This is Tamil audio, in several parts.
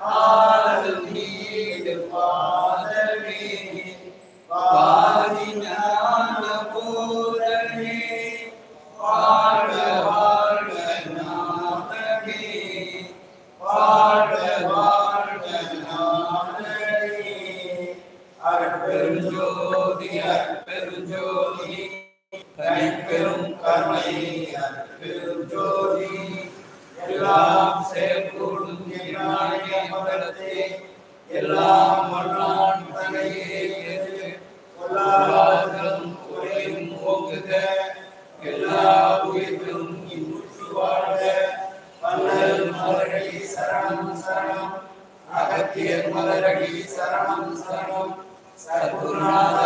Amen. curada.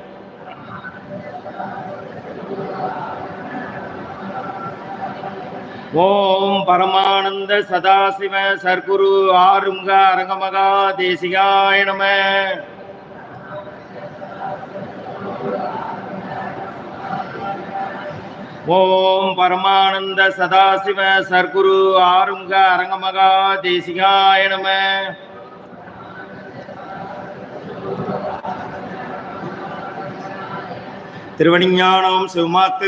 ஓம் பரமானந்த சதாசிவ சர்க்குரு ஆறுமுக அரங்கமகா தேசிகாய நம. ஓம் பரமானந்த சதாசிவ சர்க்குரு ஆறுமுக அரங்கமகா தேசிகாய நம. திருவணிஞானம் சிவமாக்க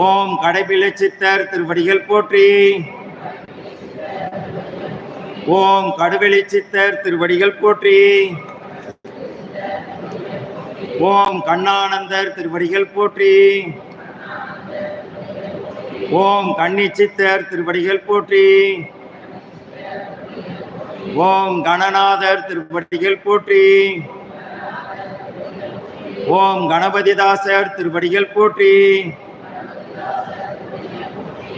ஓம் கடைபிலை சித்தர் திருவடிகள் போற்றி. ஓம் கடுவெளி சித்தர் திருவடிகள் போற்றி. ஓம் கண்ணானந்தர் திருவடிகள் போற்றி. ஓம் கன்னி சித்தர் திருவடிகள் போற்றி. ஓம் கணநாதர் திருவடிகள் போற்றி. ஓம் கணபதிதாசர் திருவடிகள் போற்றி.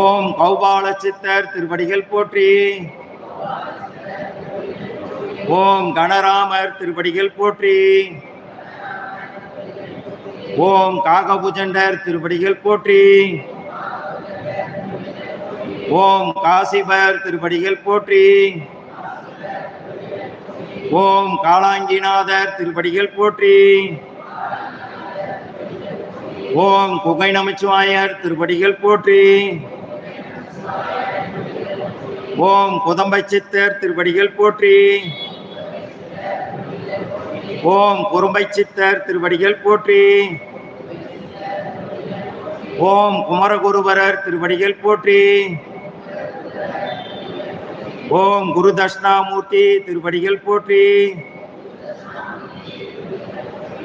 ஓம் கௌபால சித்தர் திருவடிகள் போற்றி. ஓம் கணராமர் திருவடிகள் போற்றி. ஓம் காகபுஜண்டர் திருவடிகள் போற்றி. ஓம் காசிபர் திருவடிகள் போற்றி. ஓம் காளாங்கிநாதர் திருவடிகள் போற்றி. ஓம் குகை நமச்சிவாயர் திருப்படிகள் போற்றி. ஓம் குதம்பை சித்தர் திருவடிகள் போற்றி. ஓம் குறும்பை சித்தர் திருவடிகள் போற்றி. ஓம் குமரகுருவரர் திருவடிகள் போற்றி. ஓம் குரு தட்சிணாமூர்த்தி திருவடிகள் போற்றி.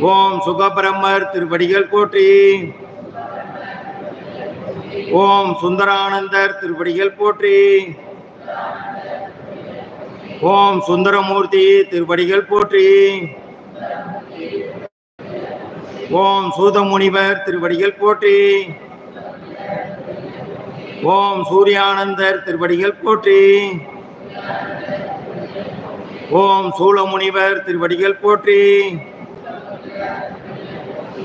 ஓம் சுகபிரம்மர் திருவடிகள் போற்றி. ஓம் சுந்தரானந்தர் திருவடிகள் போற்றி. ஓம் சுந்தரமூர்த்தி திருவடிகள் போற்றி. ஓம் சூதமுனிவர் திருவடிகள் போற்றி. ஓம் சூர்யானந்தர் திருவடிகள் போற்றி. ஓம் சூளமுனிவர் திருவடிகள் போற்றி.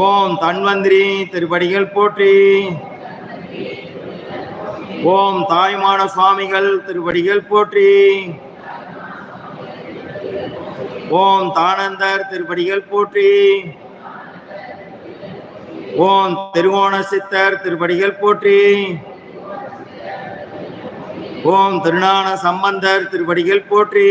ஓம் தன்வந்திரி திருப்படிகள் போற்றி. ஓம் தாய்மான சுவாமிகள் திருப்படிகள் போற்றி. ஓம் தானந்தர் திருப்படிகள் போற்றி. ஓம் திருவோண சித்தர் திருப்படிகள் போற்றி. ஓம் திருநான சம்பந்தர் திருப்படிகள் போற்றி.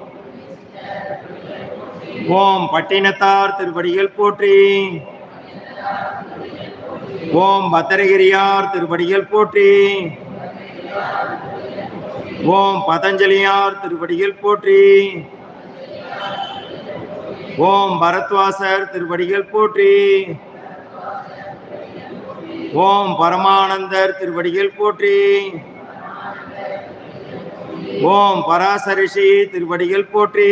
ஓம் பட்டினத்தார் திருவடிகள் போற்றி. ஓம் பத்திரகிரியார் திருவடிகள் போற்றி. ஓம் பதஞ்சலியார் திருவடிகள் போற்றி. ஓம் பரத்வாசர் திருவடிகள் போற்றி. ஓம் பரமானந்தர் திருவடிகள் போற்றி. ஓம் பராசரிஷி திருவடிகள் போற்றி.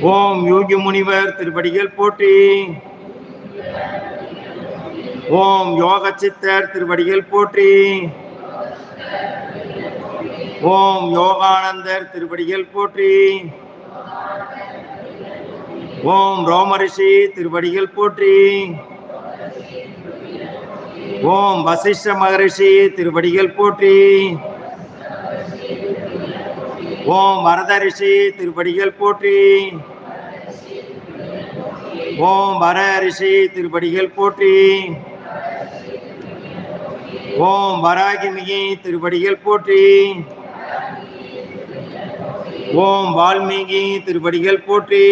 ஓம் யோகி முனிவர் திருவடிகள் போற்றி. ஓம் யோக சித்தர் திருவடிகள் போற்றி. ஓம் யோகானந்தர் திருவடிகள் போற்றி. ஓம் ரோமரிஷி திருவடிகள் போற்றி. ஓம் வசிஷ்ட மகரிஷி திருவடிகள் போற்றி. ஓம் வரதரிசி திருப்படிகள் போற்றி. ஓம் வர ரிஷி திருப்படிகள் போற்றி. ஓம் வராகிமிகி திருப்படிகள் போற்றி. ஓம் வால்மீகி திருப்படிகள் போற்றி.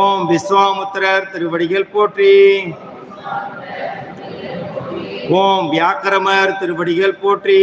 ஓம் விஸ்வாமுத்திரர் திருவடிகள் போற்றி. ஓம் வியாக்கிரமர் திருவடிகள் போற்றி.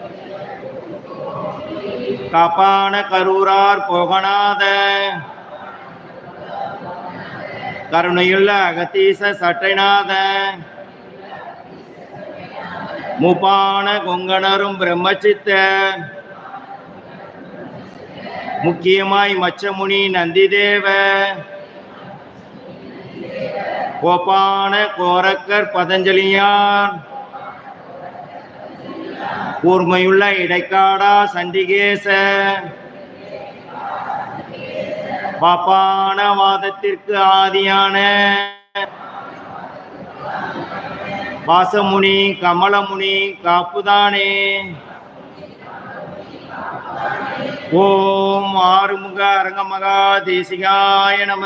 காப்பான கரூரார் போகநாத கருணையுள்ள அகத்தீச சட்டைநாத. முப்பான கொங்கணரும் பிரம்மச்சித்த. முக்கியமாய் மச்சமுனி நந்திதேவ. கோப்பான கோரக்கர் பதஞ்சலியான் கூர்மையுள்ள இடைக்காடா சண்டிகேச. பாப்பான வாதத்திற்கு ஆதியான வாசமுனி கமலமுனி காப்புதானே. ஓம் ஆறுமுக அரங்கமகா தேசிகாய நம.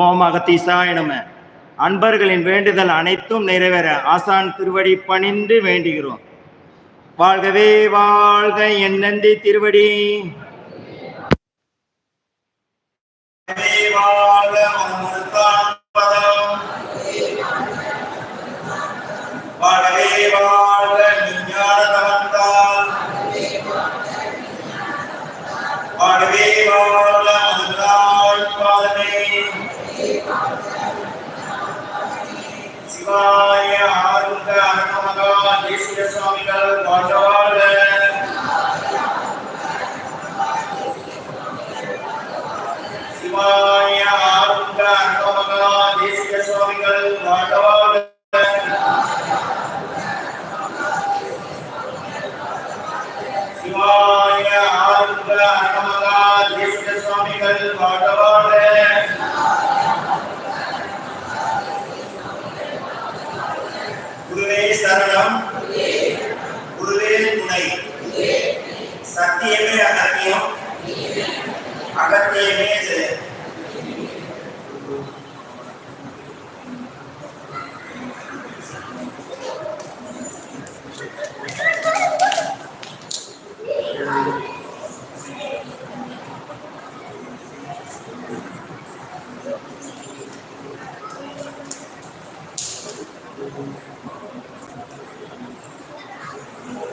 ஓம் அகத்தீசாய நம அன்பர்களின் வேண்டுதல் அனைத்தும் நிறைவேற ஆசான் திருவடி பணிந்து வேண்டுகிறோம். வாழ்கவே வாழ்க என் நந்தி திருவடி. தேசிய சுவாமிகள் வாழ்க வாழ்க சிவாய ஆருங்க அருணமகா